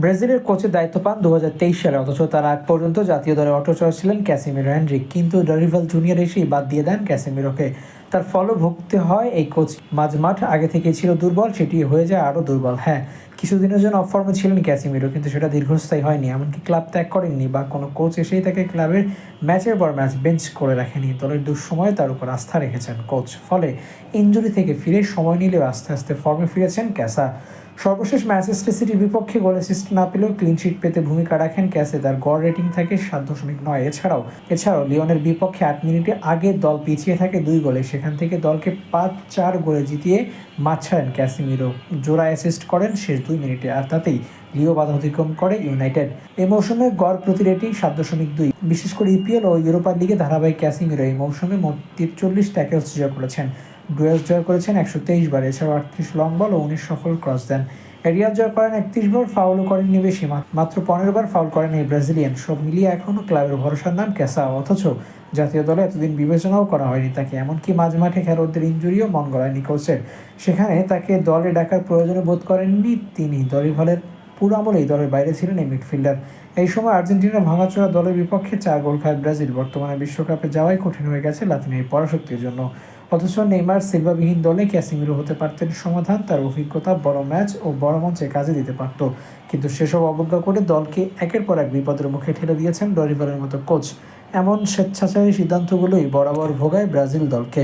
ব্রাজিলের কোচের দায়িত্ব পান দু হাজার তেইশ সালে, অথচ তার আগ পর্যন্ত জাতীয় দলে অটোচর ছিলেন ক্যাসিমিরো হেনরিক। কিন্তু ডরিভাল জুনিয়র এসেই বাদ দিয়ে দেন ক্যাসিমিরোকে। তার ফলও ভুগতে হয় এই কোচ। মাঝমাঠ আগে থেকে ছিল দুর্বল, সেটি হয়ে যায় আরও দুর্বল। হ্যাঁ কিছুদিনের জন্য অফর্মে ছিলেন ক্যাসিমিরো, কিন্তু সেটা দীর্ঘস্থায়ী হয়নি। এমনকি ক্লাব ত্যাগ করেননি বা কোনো কোচ এসেই তাকে ক্লাবের ম্যাচের পর ম্যাচ বেঞ্চ করে রাখেনি। দলের দুঃসময়ে তার উপর আস্থা রেখেছেন কোচ। ফলে ইঞ্জুরি থেকে ফিরে সময় নিলেও আস্তে আস্তে ফর্মে ফিরেছেন ক্যাসা। সর্বশেষ ম্যানচেস্টার সিটির বিপক্ষে গোল অ্যাসিস্ট না পেলেও ক্লিন শিট পেতে ভূমিকা রাখেন ক্যাসে, তার গড় রেটিং থাকে সাত দশমিক নয়। এছাড়াও এছাড়াও লিওনের বিপক্ষে আট মিনিটে আগে দল পিছিয়ে থাকে দুই গোলে। সেখান থেকে দলকে পাঁচ চার গোলে জিতিয়ে মাঠ ছাড়েন ক্যাসিমিরো। জোড়া অ্যাসিস্ট করেন শেষ দুই মিনিটে। আর তাতেই লিও বাধা অতিক্রম করে ইউনাইটেড। এই মৌসুমে গড় প্রতি রেটিং সাত দশমিক দুই। বিশেষ করে ইপিএল ও ইউরোপা লিগে ধারাবাহিক ক্যাসিমিরো এই মৌসুমে মোট তিরচল্লিশ ট্যাকেলস জয় করেছেন। ডুয়েলস জয় করেছেন একশো তেইশ বার, এছাড়াও আটত্রিশ লং বল ও উনিশ সফল ক্রস দেন। এরিয়া জয় করেন একত্রিশ বার ফাউলও করেননি বেশি মাত্র পনেরো বার ফাউল করেন এই ব্রাজিলিয়ান। সব মিলিয়ে এখনও ক্লাবের ভরসার নাম ক্যাসা অথচ জাতীয় দলে এতদিন বিবেচনাও করা হয়নি তাকে, এমনকি মাঝ মাঠে খেলোয়াড়দের ইঞ্জুরিও মন গড়ায়নি কোচের সেখানে তাকে দলে ডাকার প্রয়োজনে বোধ করেননি তিনি দলিভালের পুরো আমলেই দলের বাইরে ছিলেন এই মিডফিল্ডার। এই সময় আর্জেন্টিনার ভাঙাচোরা দলের বিপক্ষে চার গোল খায় ব্রাজিল, বর্তমানে বিশ্বকাপে যাওয়াই কঠিন হয়ে গেছে লাতিনের পরাশক্তির জন্য। অথচ নেইমার সিলভাবিহীন দলে ক্যাসিমিরো হতে পারতেন সমাধান, তার অভিজ্ঞতা বড় ম্যাচ ও বড় মঞ্চে কাজে দিতে পারত। কিন্তু সেসব অবজ্ঞা করে দলকে একের পর এক বিপদের মুখে ঠেলে দিয়েছেন ডরিভারের মতো কোচ। এমন স্বেচ্ছাচারী সিদ্ধান্তগুলোই বরাবর ভোগায় ব্রাজিল দলকে।